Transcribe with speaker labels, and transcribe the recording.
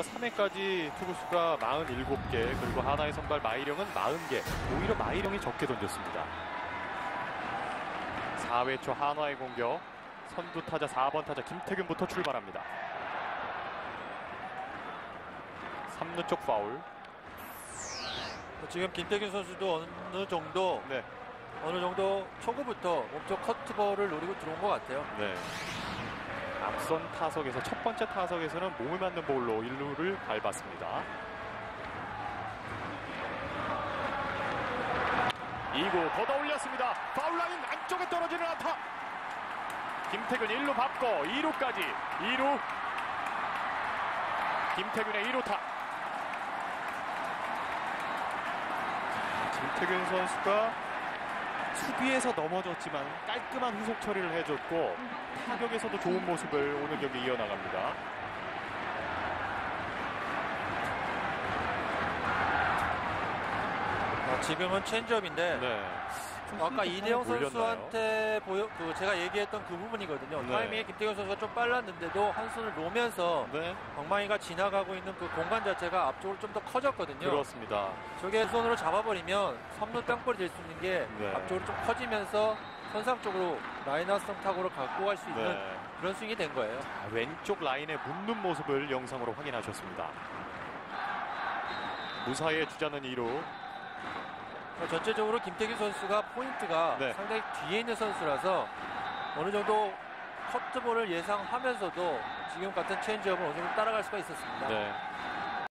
Speaker 1: 3회까지 투구수가 47개 그리고 하나의 선발 마이령은 40개. 오히려 마이령이 적게 던졌습니다. 4회 초 한화의 공격. 선두 타자 4번 타자 김태균부터 출발합니다. 3루 쪽 파울.
Speaker 2: 지금 김태균 선수도 어느 정도
Speaker 1: 네,
Speaker 2: 어느 정도 초구부터 몸쪽 커트볼을 노리고 들어온 것 같아요.
Speaker 1: 네. 앞선 타석에서 첫 번째 타석에서는 몸을 맞는 볼로 1루를 밟았습니다 2구 걷어 올렸습니다. 파울라인 안쪽에 떨어지는 안타. 김태균 1루 밟고 2루까지 2루 김태균의 2루타. 김태균 선수가 수비에서 넘어졌지만 깔끔한 후속 처리를 해줬고 타격에서도 좋은 모습을 오늘 경기 이어나갑니다.
Speaker 2: 아, 지금은 체인지업인데
Speaker 1: 네.
Speaker 2: 아까 이대영
Speaker 1: 올렸나요?
Speaker 2: 선수한테 보여 그 제가 얘기했던 그 부분이거든요.
Speaker 1: 네.
Speaker 2: 타이밍에 김태균 선수가 좀 빨랐는데도 한 손을 놓으면서
Speaker 1: 네,
Speaker 2: 방망이가 지나가고 있는 그 공간 자체가 앞쪽으로 좀 더 커졌거든요.
Speaker 1: 그렇습니다.
Speaker 2: 저게 손으로 잡아버리면 3루 땅볼이 될 수 있는 게
Speaker 1: 네.
Speaker 2: 앞쪽으로 좀 커지면서 선상 쪽으로 라이너성 타구로 갖고 갈 수 있는
Speaker 1: 네.
Speaker 2: 그런 스윙이 된 거예요.
Speaker 1: 아, 왼쪽 라인에 묻는 모습을 영상으로 확인하셨습니다. 무사히의 주자는 2루.
Speaker 2: 그러니까 전체적으로 김태균 선수가 포인트가
Speaker 1: 네.
Speaker 2: 상당히 뒤에 있는 선수라서 어느 정도 커트볼을 예상하면서도 지금 같은 체인지업을 어느 정도 따라갈 수가 있었습니다.
Speaker 1: 네.